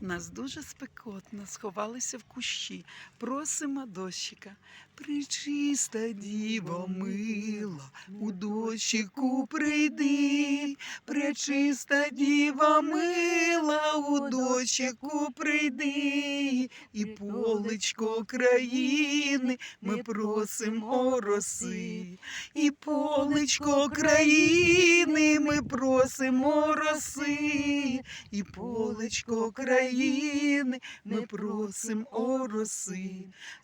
Нас дуже спекотно, сховалися в кущі. Просимо дощика. Причиста діво мила, у дощику прийди, Пречиста діва мила, у дощику прийди, і полечко країни ми просимо роси, і полечко країни ми просимо роси, і полечко країни ми просимо роси.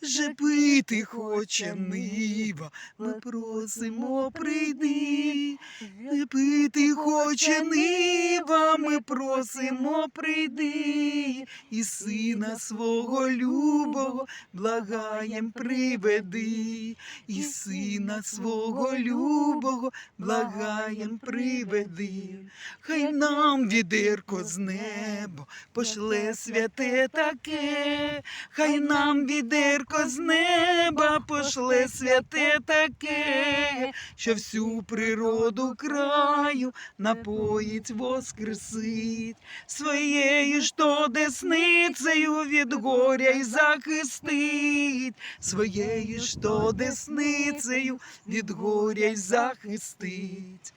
Же пити хоче нива, ми просимо прийди. Не пити хоче нива, ми просимо прийди, і сина свого любого благаєм приведи, і сина свого любого благаєм приведи. Хай нам відерко з неба пошле святе таке, хай нам відерко з неба пошле святе таке, що всю природу краю напоїть воскресить, своєю ж то десницею від горя й захистить, своєю ж то десницею від горя й захистить.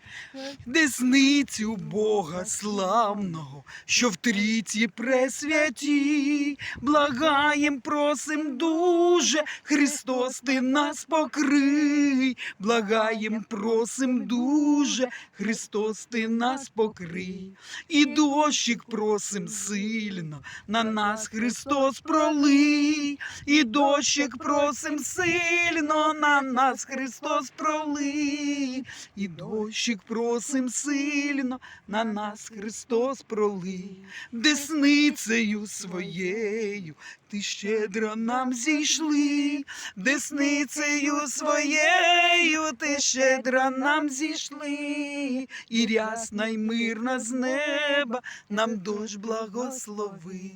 Десницю Бога славного, що в трійці пресвяті, благаєм просим дуже, Христос ти нас покрий, благаєм просим дуже, Христос ти нас покрий, і дощик просим сильно, на нас Христос пролий, і дощик просим сильно, на нас Христос пролий, і дощик просим сильно, на нас Христос пролий, десницею своєю ти щедро нам зійшли, десницею своєю ти щедро нам зійшли, і рясна й мирна з неба нам дощ благослови,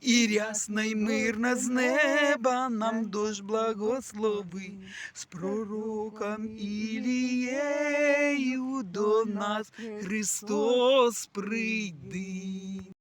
і рясна й мирна з неба нам дощ благослови, з пророком Ілією до нас Христос прийди.